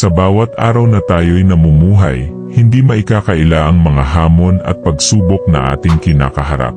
Sa bawat araw na tayo'y namumuhay, hindi maikakaila ang mga hamon at pagsubok na ating kinakaharap.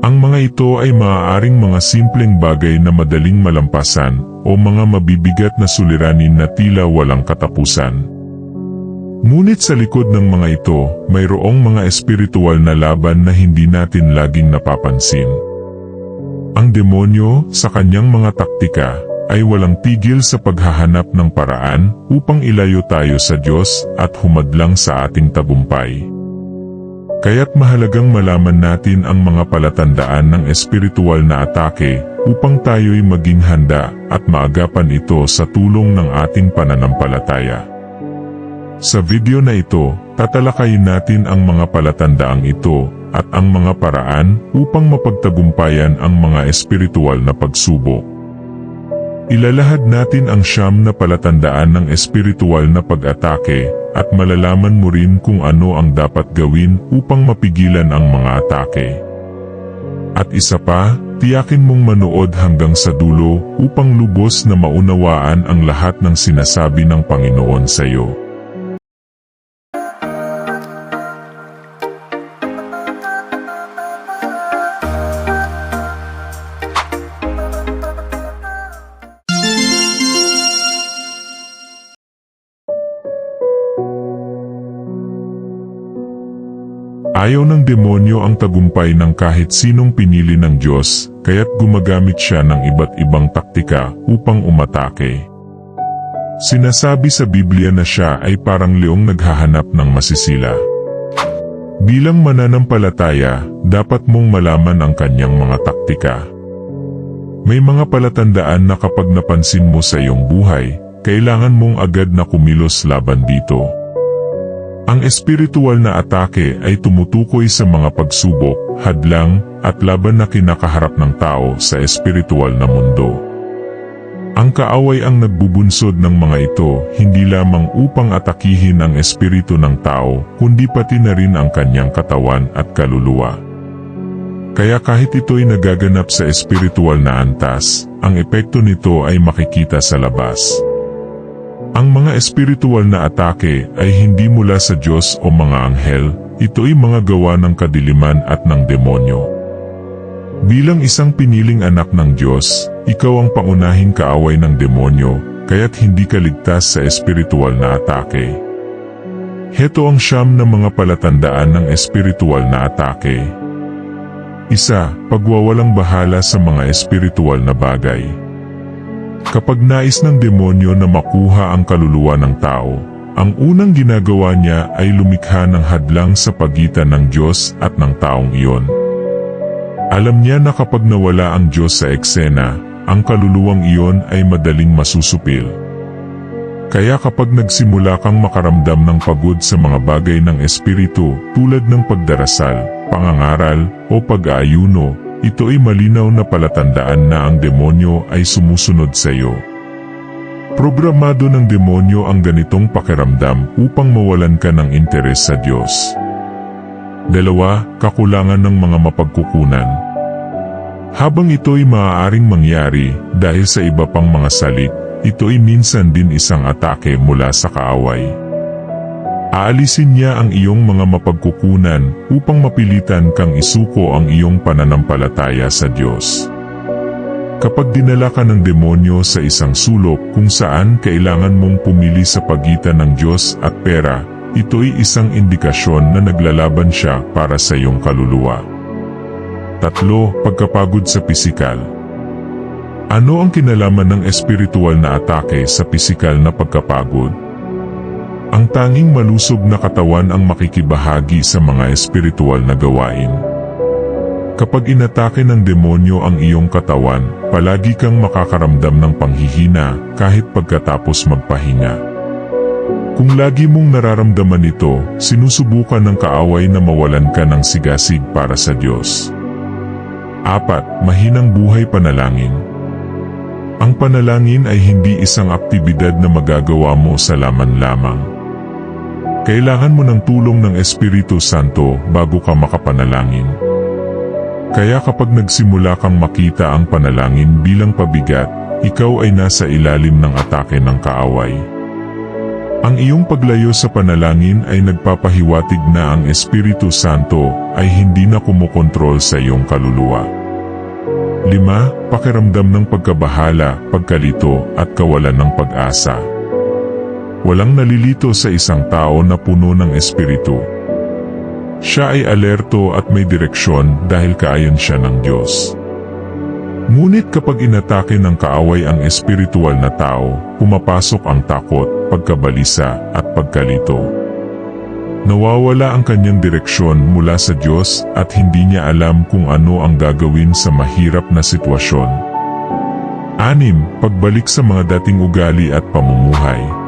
Ang mga ito ay maaaring mga simpleng bagay na madaling malampasan o mga mabibigat na suliranin na tila walang katapusan. Ngunit sa likod ng mga ito, mayroong mga espiritual na laban na hindi natin laging napapansin. Ang demonyo, sa kanyang mga taktika, ay walang tigil sa paghahanap ng paraan upang ilayo tayo sa Diyos at humadlang sa ating tagumpay. Kaya't mahalagang malaman natin ang mga palatandaan ng espiritual na atake upang tayo'y maging handa at maagapan ito sa tulong ng ating pananampalataya. Sa video na ito, tatalakayin natin ang mga palatandaang ito at ang mga paraan upang mapagtagumpayan ang mga espiritual na pagsubok. Ilalahad natin ang siyam na palatandaan ng espiritual na pag-atake at malalaman mo rin kung ano ang dapat gawin upang mapigilan ang mga atake. At isa pa, tiyakin mong manood hanggang sa dulo upang lubos na maunawaan ang lahat ng sinasabi ng Panginoon sa iyo. Ayaw ng demonyo ang tagumpay ng kahit sinong pinili ng Diyos, kaya't gumagamit siya ng iba't ibang taktika upang umatake. Sinasabi sa Biblia na siya ay parang leong naghahanap ng masisila. Bilang mananampalataya, dapat mong malaman ang kanyang mga taktika. May mga palatandaan na kapag napansin mo sa iyong buhay, kailangan mong agad na kumilos laban dito. Ang espiritual na atake ay tumutukoy sa mga pagsubok, hadlang, at laban na kinakaharap ng tao sa espiritual na mundo. Ang kaaway ang nagbubunsod ng mga ito hindi lamang upang atakihin ang espiritu ng tao, kundi pati na rin ang kanyang katawan at kaluluwa. Kaya kahit ito'y nagaganap sa espiritual na antas, ang epekto nito ay makikita sa labas. Ang mga espiritual na atake ay hindi mula sa Diyos o mga anghel, ito'y mga gawa ng kadiliman at ng demonyo. Bilang isang piniling anak ng Diyos, ikaw ang pangunahing kaaway ng demonyo, kaya't hindi ka ligtas sa espiritual na atake. Heto ang siyam na mga palatandaan ng espiritual na atake. Isa, pagwawalang bahala sa mga espiritual na bagay. Kapag nais ng demonyo na makuha ang kaluluwa ng tao, ang unang ginagawa niya ay lumikha ng hadlang sa pagitan ng Diyos at ng taong iyon. Alam niya na kapag nawala ang Diyos sa eksena, ang kaluluwang iyon ay madaling masusupil. Kaya kapag nagsimula kang makaramdam ng pagod sa mga bagay ng espiritu tulad ng pagdarasal, pangangaral, o pag-aayuno, ito ay malinaw na palatandaan na ang demonyo ay sumusunod sa iyo. Programado ng demonyo ang ganitong pakiramdam upang mawalan ka ng interes sa Diyos. Dalawa, kakulangan ng mga mapagkukunan. Habang ito'y maaaring mangyari dahil sa iba pang mga salik, ito'y minsan din isang atake mula sa kaaway. Aalisin niya ang iyong mga mapagkukunan upang mapilitan kang isuko ang iyong pananampalataya sa Diyos. Kapag dinala ka ng demonyo sa isang sulok kung saan kailangan mong pumili sa pagitan ng Diyos at pera, ito'y isang indikasyon na naglalaban siya para sa iyong kaluluwa. Tatlo, pagkapagod sa pisikal. Ano ang kinalaman ng espiritual na atake sa pisikal na pagkapagod? Ang tanging malusog na katawan ang makikibahagi sa mga espiritual na gawain. Kapag inatake ng demonyo ang iyong katawan, palagi kang makakaramdam ng panghihina kahit pagkatapos magpahinga. Kung lagi mong nararamdaman ito, sinusubukan ng kaaway na mawalan ka ng sigasig para sa Diyos. Apat, mahinang buhay panalangin. Ang panalangin ay hindi isang aktibidad na magagawa mo sa laman lamang. Kailangan mo ng tulong ng Espiritu Santo bago ka makapanalangin. Kaya kapag nagsimula kang makita ang panalangin bilang pabigat, ikaw ay nasa ilalim ng atake ng kaaway. Ang iyong paglayo sa panalangin ay nagpapahiwatig na ang Espiritu Santo ay hindi na kumukontrol sa iyong kaluluwa. 5. Pakiramdam ng pagkabahala, pagkalito, at kawalan ng pag-asa. Walang nalilito sa isang tao na puno ng Espiritu. Siya ay alerto at may direksyon dahil kaayon siya ng Diyos. Ngunit kapag inatake ng kaaway ang espiritual na tao, pumapasok ang takot, pagkabalisa, at pagkalito. Nawawala ang kanyang direksyon mula sa Diyos at hindi niya alam kung ano ang gagawin sa mahirap na sitwasyon. Anim, pagbalik sa mga dating ugali at pamumuhay.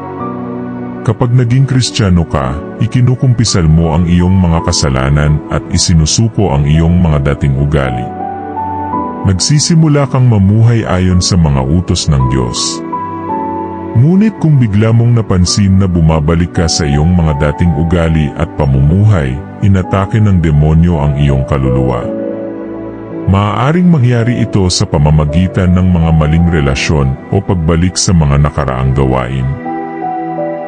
Kapag naging kristyano ka, ikinukumpisal mo ang iyong mga kasalanan at isinusuko ang iyong mga dating ugali. Nagsisimula kang mamuhay ayon sa mga utos ng Diyos. Ngunit kung bigla mong napansin na bumabalik ka sa iyong mga dating ugali at pamumuhay, inatake ng demonyo ang iyong kaluluwa. Maaaring mangyari ito sa pamamagitan ng mga maling relasyon o pagbalik sa mga nakaraang gawain.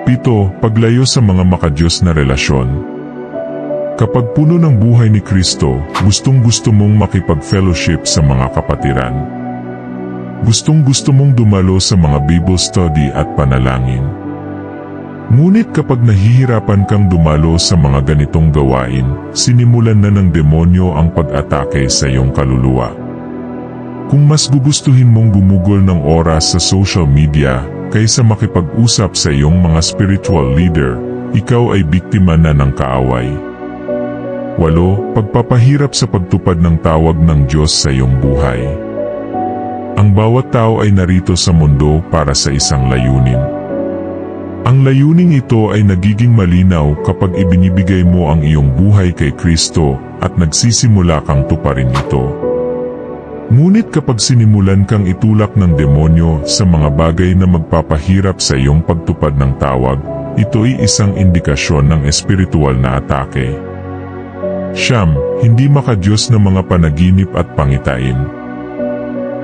Pito, paglayo sa mga makadiyos na relasyon. Kapag puno ng buhay ni Kristo, gustong gusto mong makipag-fellowship sa mga kapatiran. Gustong gusto mong dumalo sa mga Bible study at panalangin. Ngunit kapag nahihirapan kang dumalo sa mga ganitong gawain, sinimulan na ng demonyo ang pag-atake sa iyong kaluluwa. Kung mas gugustuhin mong gumugol ng oras sa social media kaysa makipag-usap sa iyong mga spiritual leader, ikaw ay biktima na ng kaaway. Walo, pagpapahirap sa pagtupad ng tawag ng Diyos sa iyong buhay. Ang bawat tao ay narito sa mundo para sa isang layunin. Ang layuning ito ay nagiging malinaw kapag ibinibigay mo ang iyong buhay kay Kristo at nagsisimula kang tuparin ito. Ngunit kapag sinimulan kang itulak ng demonyo sa mga bagay na magpapahirap sa iyong pagtupad ng tawag, ito'y isang indikasyon ng espiritual na atake. Siyam, hindi makadiyos ng mga panaginip at pangitain.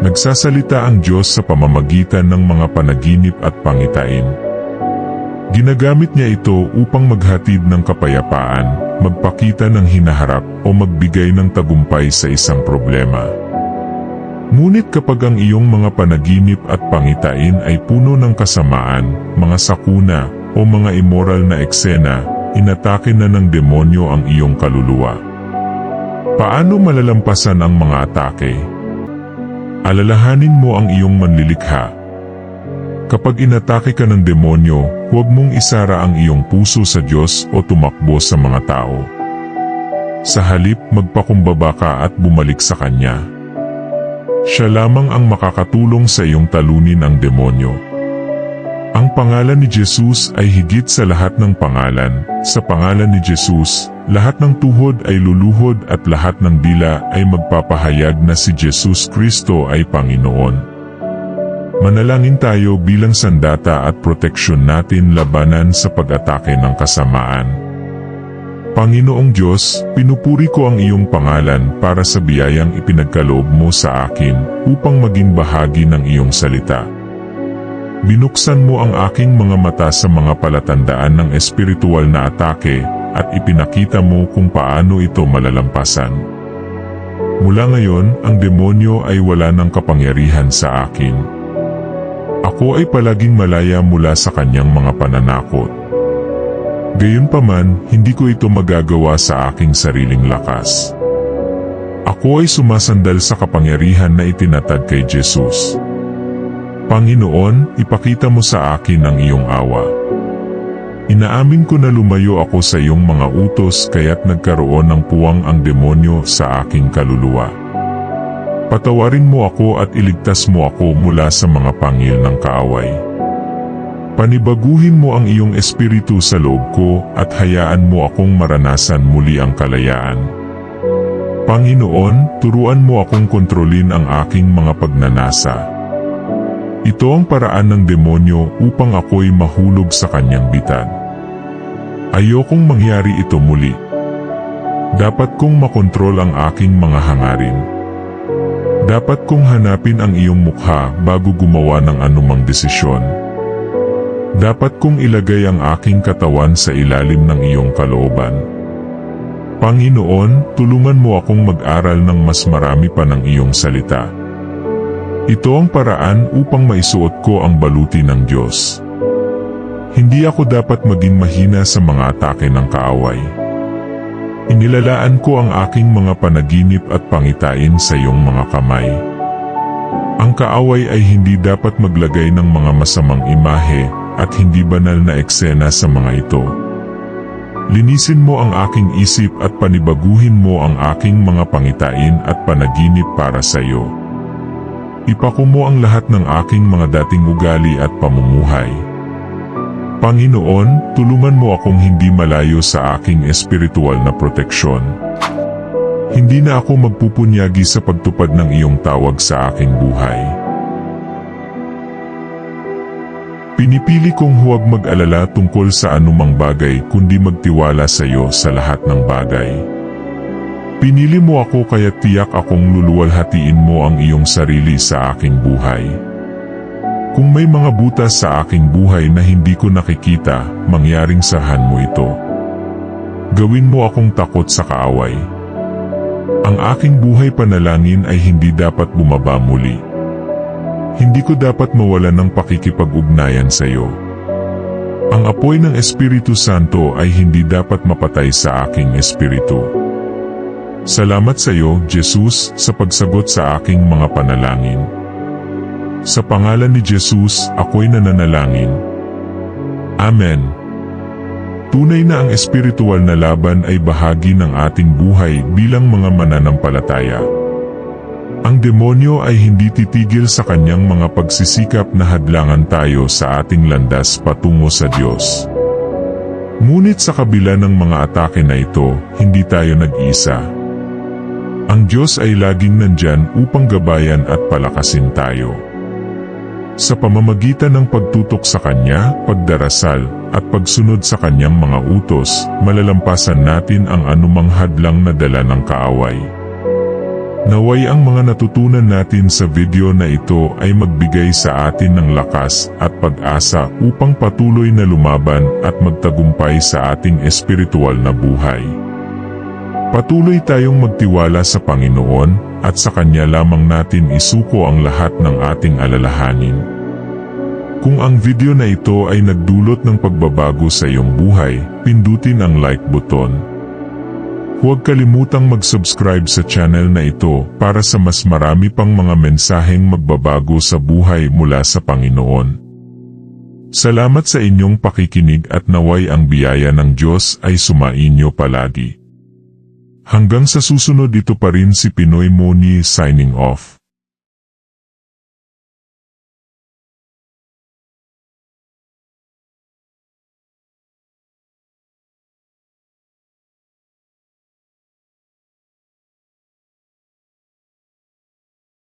Nagsasalita ang Diyos sa pamamagitan ng mga panaginip at pangitain. Ginagamit niya ito upang maghatid ng kapayapaan, magpakita ng hinaharap o magbigay ng tagumpay sa isang problema. Ngunit kapag ang iyong mga panaginip at pangitain ay puno ng kasamaan, mga sakuna, o mga immoral na eksena, inatake na ng demonyo ang iyong kaluluwa. Paano malalampasan ang mga atake? Alalahanin mo ang iyong manlilikha. Kapag inatake ka ng demonyo, huwag mong isara ang iyong puso sa Diyos o tumakbo sa mga tao. Sa halip, magpakumbaba ka at bumalik sa Kanya. Siya lamang ang makakatulong sa iyong talunin ang demonyo. Ang pangalan ni Jesus ay higit sa lahat ng pangalan. Sa pangalan ni Jesus, lahat ng tuhod ay luluhod at lahat ng dila ay magpapahayag na si Jesus Kristo ay Panginoon. Manalangin tayo bilang sandata at proteksyon natin labanan sa pag-atake ng kasamaan. Panginoong Diyos, pinupuri ko ang iyong pangalan para sa biyayang ipinagkaloob mo sa akin upang maging bahagi ng iyong salita. Binuksan mo ang aking mga mata sa mga palatandaan ng espiritual na atake at ipinakita mo kung paano ito malalampasan. Mula ngayon, ang demonyo ay wala ng kapangyarihan sa akin. Ako ay palaging malaya mula sa kanyang mga pananakot. Gayunpaman, hindi ko ito magagawa sa aking sariling lakas. Ako ay sumasandal sa kapangyarihan na itinatag kay Jesus. Panginoon, ipakita mo sa akin ang iyong awa. Inaamin ko na lumayo ako sa iyong mga utos kaya't nagkaroon ng puwang ang demonyo sa aking kaluluwa. Patawarin mo ako at iligtas mo ako mula sa mga pangil ng kaaway. Panibaguhin mo ang iyong espiritu sa loob ko at hayaan mo akong maranasan muli ang kalayaan. Panginoon, turuan mo akong kontrolin ang aking mga pagnanasa. Ito ang paraan ng demonyo upang ako'y mahulog sa kanyang bitad. Ayokong mangyari ito muli. Dapat kong makontrol ang aking mga hangarin. Dapat kong hanapin ang iyong mukha bago gumawa ng anumang desisyon. Dapat kong ilagay ang aking katawan sa ilalim ng iyong kalooban. Panginoon, tulungan mo akong mag-aral ng mas marami pa ng iyong salita. Ito ang paraan upang maisuot ko ang baluti ng Diyos. Hindi ako dapat maging mahina sa mga atake ng kaaway. Inilalaan ko ang aking mga panaginip at pangitain sa iyong mga kamay. Ang kaaway ay hindi dapat maglagay ng mga masamang imahe at hindi banal na eksena sa mga ito. Linisin mo ang aking isip at panibaguhin mo ang aking mga pangitain at panaginip para sa iyo. Ipako mo ang lahat ng aking mga dating ugali at pamumuhay. Panginoon, tulungan mo akong hindi malayo sa aking espiritual na proteksyon. Hindi na ako magpupunyagi sa pagtupad ng iyong tawag sa aking buhay. Pinipili kong huwag mag-alala tungkol sa anumang bagay kundi magtiwala sa iyo sa lahat ng bagay. Pinili mo ako kaya tiyak akong luluwalhatiin mo ang iyong sarili sa aking buhay. Kung may mga butas sa aking buhay na hindi ko nakikita, mangyaring sahan mo ito. Gawin mo akong takot sa kaaway. Ang aking buhay panalangin ay hindi dapat bumaba muli. Hindi ko dapat mawalan ng pakikipag-ugnayan sa iyo. Ang apoy ng Espiritu Santo ay hindi dapat mapatay sa aking espiritu. Salamat sa iyo, Jesus, sa pagsagot sa aking mga panalangin. Sa pangalan ni Jesus, ako'y nananalangin. Amen. Tunay na ang espiritual na laban ay bahagi ng ating buhay bilang mga mananampalataya. Ang demonyo ay hindi titigil sa kanyang mga pagsisikap na hadlangan tayo sa ating landas patungo sa Diyos. Ngunit sa kabila ng mga atake na ito, hindi tayo nag-isa. Ang Diyos ay laging nandyan upang gabayan at palakasin tayo. Sa pamamagitan ng pagtutok sa Kanya, pagdarasal, at pagsunod sa Kanyang mga utos, malalampasan natin ang anumang hadlang na dala ng kaaway. Naway ang mga natutunan natin sa video na ito ay magbigay sa atin ng lakas at pag-asa upang patuloy na lumaban at magtagumpay sa ating espiritual na buhay. Patuloy tayong magtiwala sa Panginoon at sa Kanya lamang natin isuko ang lahat ng ating alalahanin. Kung ang video na ito ay nagdulot ng pagbabago sa iyong buhay, pindutin ang like button. Huwag kalimutang mag-subscribe sa channel na ito para sa mas marami pang mga mensaheng magbabago sa buhay mula sa Panginoon. Salamat sa inyong pakikinig at naway ang biyaya ng Diyos ay sumainyo palagi. Hanggang sa susunod ito pa rin si Pinoy Moni signing off.